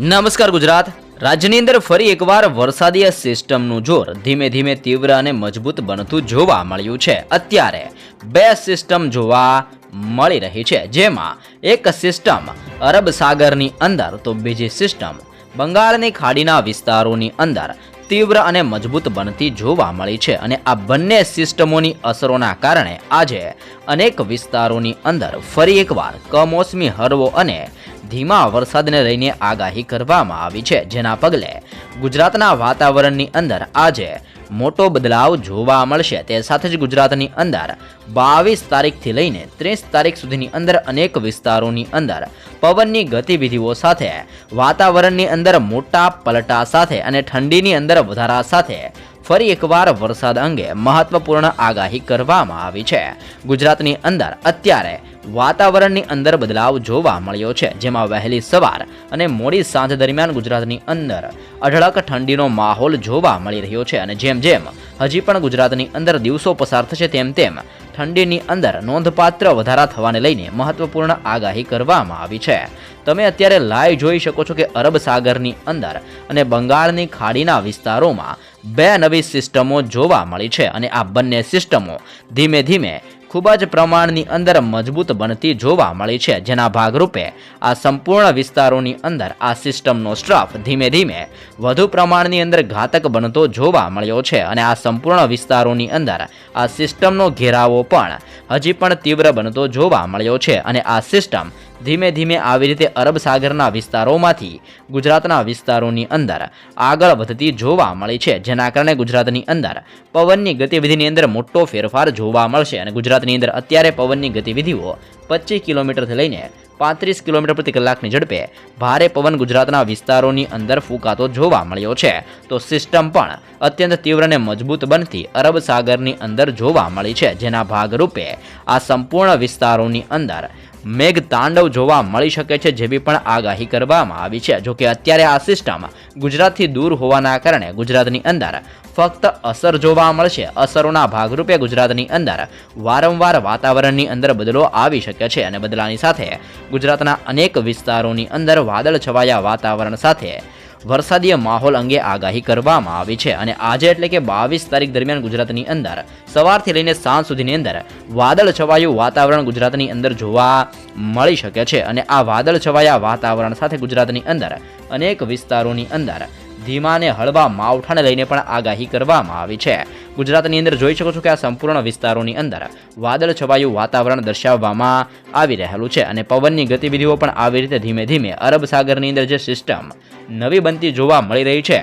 નમસ્કાર ગુજરાત. રાજ્યની અંદર ફરી એકવાર વરસાદી સિસ્ટમનું જોર ધીમે ધીમે તીવ્ર અને મજબૂત બનતું જોવા મળ્યું છે. અત્યારે બે સિસ્ટમ જોવા મળી રહી છે. જેમાં એક સિસ્ટમ અરબ સાગરની અંદર, તો બીજી સિસ્ટમ બંગાળની ખાડીના વિસ્તારોની અંદર તીવ્ર અને મજબૂત બનતી જોવા મળી છે. અને આ બંને સિસ્ટમોની અસરોના કારણે આજે અનેક વિસ્તારોની અંદર ફરી એકવાર કમોસમી હળવો અને ધીમા વરસાદને લઈને આગાહી કરવામાં આવી છે, જેના પગલે ગુજરાતના વાતાવરણની અંદર આજે મોટો બદલાવ જોવા મળશે. તે સાથે જ ગુજરાતની અંદર બાવીસ તારીખથી લઈને ત્રીસ તારીખ સુધીની અંદર અનેક વિસ્તારોની અંદર પવનની ગતિવિધિઓ સાથે, વાતાવરણની અંદર મોટા પલટા સાથે અને ઠંડીની અંદર વધારા સાથે ફરી એકવાર વરસાદ અંગે મહત્વપૂર્ણ આગાહી કરવામાં આવી છે. ગુજરાતની અંદર અત્યારે વાતાવરણની અંદર બદલાવ જોવા મળ્યો છે. જેમાં વહેલી સવાર અને મોડી સાંજ દરમિયાન ગુજરાતની અંદર અઢળક ઠંડીનો માહોલ જોવા મળી રહ્યો છે. અને જેમ જેમ હજી પણ ગુજરાતની અંદર દિવસો પસાર થશે તેમ તેમ. ઠંડીની અંદર નોંધપાત્ર વધારા થવાને લઈને મહત્વપૂર્ણ આગાહી કરવામાં આવી છે. તમે અત્યારે લાઈવ જોઈ શકો છો કે અરબ સાગરની અંદર અને બંગાળની ખાડીના વિસ્તારોમાં બે નવી સિસ્ટમો જોવા મળી છે અને આ બંને સિસ્ટમો ધીમે ધીમે ખૂબ જ પ્રમાણની અંદર મજબૂત બનતી જોવા મળી છે. જેના ભાગરૂપે આ સંપૂર્ણ વિસ્તારોની અંદર આ સિસ્ટમનો સ્ટ્રફ ધીમે ધીમે વધુ પ્રમાણની અંદર ઘાતક બનતો જોવા મળ્યો છે અને આ સંપૂર્ણ વિસ્તારોની અંદર આ સિસ્ટમનો ઘેરાવો પણ હજી પણ તીવ્ર બનતો જોવા મળ્યો છે. અને આ સિસ્ટમ ધીમે ધીમે આવી રીતે અરબ સાગરના વિસ્તારોમાંથી ગુજરાતના વિસ્તારોની અંદર આગળ વધતી જોવા મળી છે. જેના કારણે ગુજરાતની અંદર પવનની ગતિવિધિની અંદર મોટો ફેરફાર જોવા મળશે અને ગુજરાતની અંદર અત્યારે પવનની ગતિવિધિઓ પચીસ કિલોમીટરથી લઈને પાંત્રીસ કિલોમીટર પ્રતિ કલાકની ઝડપે ભારે પવન ગુજરાતના વિસ્તારોની અંદર ફૂંકાતો જોવા મળ્યો છે. તો સિસ્ટમ પણ અત્યંત તીવ્ર અને મજબૂત બનતી અરબ સાગરની અંદર જોવા મળી છે. જેના ભાગરૂપે આ સંપૂર્ણ વિસ્તારોની અંદર મેઘ તાંડવ જોવા મળી શકે છે જેવી પણ આગાહી કરવામાં આવી છે. જોકે અત્યારે આ સિસ્ટમ ગુજરાતથી દૂર હોવાના કારણે ગુજરાતની અંદર ફક્ત અસર જોવા મળશે. અસરોના ભાગરૂપે ગુજરાતની અંદર વારંવાર વાતાવરણની અંદર બદલો આવી શકે છે અને બદલાની સાથે ગુજરાતના અનેક વિસ્તારોની અંદર વાદળ છવાયા વાતાવરણ સાથે વરસાદીય માહોલ અંગે આગાહી કરવામાં આવી છે અને આજે એટલે કે બાવીસ તારીખ દરમિયાન ગુજરાતની અંદર સવારથી લઈને સાંજ સુધીની અંદર વાદળ છવાયું વાતાવરણ ગુજરાતની અંદર જોવા મળી શકે છે અને આ વાદળ છવાયા વાતાવરણ સાથે ગુજરાતની અંદર અનેક વિસ્તારોની અંદર ધીમાને હળવા માવઠાને લઈને પણ આગાહી કરવામાં આવી છે. ગુજરાતની અંદર જોઈ શકો છો કે આ સંપૂર્ણ વિસ્તારોની અંદર વાદળ છવાયું વાતાવરણ દર્શાવવામાં આવી રહેલું છે અને પવનની ગતિવિધિઓ પણ આવી રીતે ધીમે ધીમે અરબ સાગરની અંદર જે સિસ્ટમ નવી બનતી જોવા મળી રહી છે.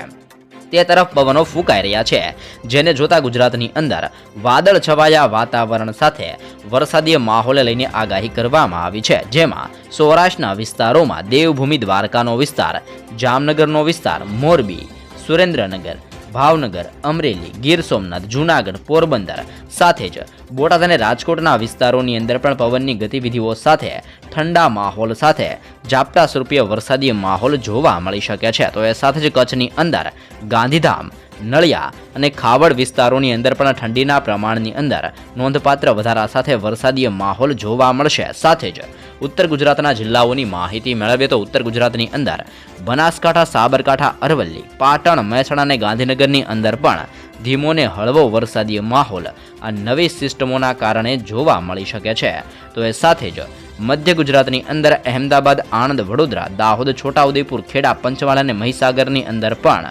તે તરફ પવનો ફૂંકાઈ રહ્યા છે, જેને જોતા ગુજરાતની અંદર વાદળ છવાયા વાતાવરણ સાથે વરસાદી માહોલે લઈને આગાહી કરવામાં આવી છે. જેમાં સૌરાષ્ટ્રના વિસ્તારોમાં દેવભૂમિ દ્વારકાનો વિસ્તાર, જામનગરનો વિસ્તાર, મોરબી, સુરેન્દ્રનગર, ભાવનગર, અમરેલી, ગીર સોમનાથ, જૂનાગઢ, પોરબંદર સાથે જ બોટાદ અને રાજકોટના વિસ્તારોની અંદર પણ પવનની ગતિવિધિઓ સાથે, ઠંડા માહોલ સાથે, ઝાપટા સ્વરૂપીય વરસાદી માહોલ જોવા મળી શકે છે. તો એ સાથે જ કચ્છની અંદર ગાંધીધામ, નળિયા અને ખાવડ વિસ્તારોની અંદર પણ ઠંડીના પ્રમાણની અંદર નોંધપાત્ર વધારા સાથે વરસાદી માહોલ જોવા મળશે. સાથે જ ઉત્તર ગુજરાતના જિલ્લાઓની માહિતી મેળવીએ તો ઉત્તર ગુજરાતની અંદર બનાસકાંઠા, સાબરકાંઠા, અરવલ્લી, પાટણ, મહેસાણા અને ગાંધીનગરની અંદર પણ ધીમો ને હળવો વરસાદી માહોલ આ નવી સિસ્ટમોના કારણે જોવા મળી શકે છે. તો એ સાથે જ મધ્ય ગુજરાતની અંદર અહેમદાબાદ, આણંદ, વડોદરા, દાહોદ, છોટાઉદેપુર, ખેડા, પંચમહાલ અને મહીસાગરની અંદર પણ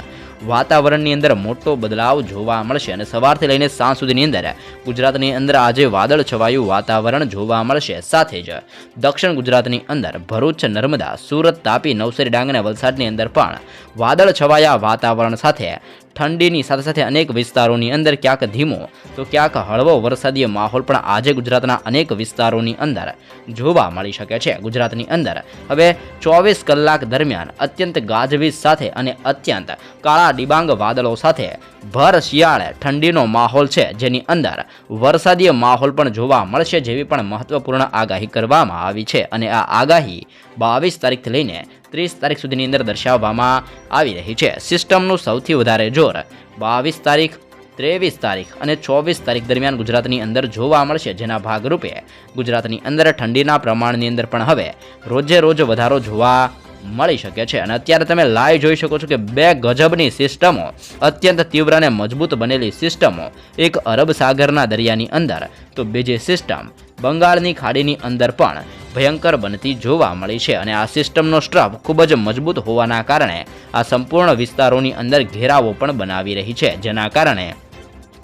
વાતાવરણની અંદર મોટો બદલાવ જોવા મળશે અને સવારથી લઈને સાંજ સુધીની અંદર ગુજરાતની અંદર આજે વાદળ છવાયું વાતાવરણ જોવા મળશે. સાથે જ દક્ષિણ ગુજરાતની અંદર ભરૂચ, નર્મદા, સુરત, તાપી, નવસારી ડાંગ અને વલસાડની અંદર પણ વાદળ છવાયા વાતાવરણ સાથે ઠંડીની સાથે સાથે અનેક વિસ્તારોની અંદર ક્યાંક ધીમો તો ક્યાંક હળવો વરસાદીય માહોલ પણ આજે ગુજરાતના અનેક વિસ્તારોની અંદર જોવા મળી શકે છે. ગુજરાતની અંદર હવે ચોવીસ કલાક દરમિયાન અત્યંત ગાજવીજ સાથે અને અત્યંત કાળા ડિબાંગ વાદળો સાથે ભર શિયાળે ઠંડીનો માહોલ છે. જેની અંદર વરસાદીય માહોલ પણ જોવા મળશે જેવી પણ મહત્વપૂર્ણ આગાહી કરવામાં આવી છે. અને આ આગાહી બાવીસ તારીખથી લઈને ત્રીસ તારીખ સુધીની અંદર દર્શાવવામાં આવી રહી છે. સિસ્ટમનું સૌથી વધારે જોર બાવીસ તારીખ, ત્રેવીસ તારીખ અને ચોવીસ તારીખ દરમિયાન ગુજરાતની અંદર જોવા મળશે. જેના ભાગરૂપે ગુજરાતની અંદર ઠંડીના પ્રમાણની અંદર પણ હવે રોજે રોજ વધારો જોવા મળી શકે છે. અને અત્યારે તમે લાઈવ જોઈ શકો છો કે બે ગજબની સિસ્ટમો, અત્યંત તીવ્ર અને મજબૂત બનેલી સિસ્ટમો એક અરબ સાગરના દરિયાની અંદર. તો બીજી સિસ્ટમ બંગાળની ખાડીની અંદર પણ ભયંકર બનતી જોવા મળી છે અને આ સિસ્ટમનો સ્ટ્રફ ખૂબ જ મજબૂત હોવાના કારણે આ સંપૂર્ણ વિસ્તારોની અંદર ઘેરાવો પણ બનાવી રહી છે, જેના કારણે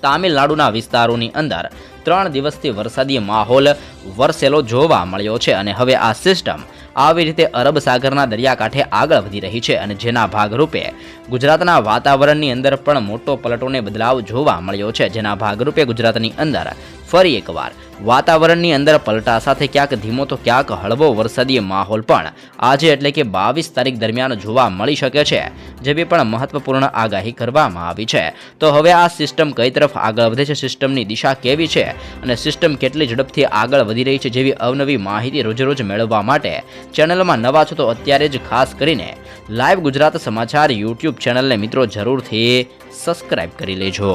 તામિલનાડુના વિસ્તારોની અંદર ત્રણ દિવસથી વરસાદી માહોલ વરસેલો જોવા મળ્યો છે અને હવે આ સિસ્ટમ આવી રીતે અરબ સાગરના દરિયાકાંઠે આગળ વધી રહી છે અને જેના ભાગરૂપે ગુજરાતના વાતાવરણની અંદર પણ મોટો પલટોને બદલાવ જોવા મળ્યો છે. જેના ભાગરૂપે ગુજરાતની અંદર ફરી એકવાર વાતાવરણની અંદર પલટા સાથે ક્યાંક ધીમો તો ક્યાંક હળવો વરસાદી માહોલ પણ આજે એટલે કે બાવીસ તારીખ દરમિયાન જોવા મળી શકે છે જેવી પણ મહત્વપૂર્ણ આગાહી કરવામાં આવી છે. તો હવે આ સિસ્ટમ કઈ તરફ આગળ વધે છે? સિસ્ટમની દિશા કેવી અને સિસ્ટમ કેટલી ઝડપથી આગળ વધી રહી છે જેવી અવનવી માહિતી રોજેરોજ મેળવવા માટે ચેનલમાં નવા છો તો અત્યારે જ ખાસ કરીને લાઈવ ગુજરાત સમાચાર યુટ્યુબ ચેનલને મિત્રો જરૂરથી સબસ્ક્રાઈબ કરી લેજો.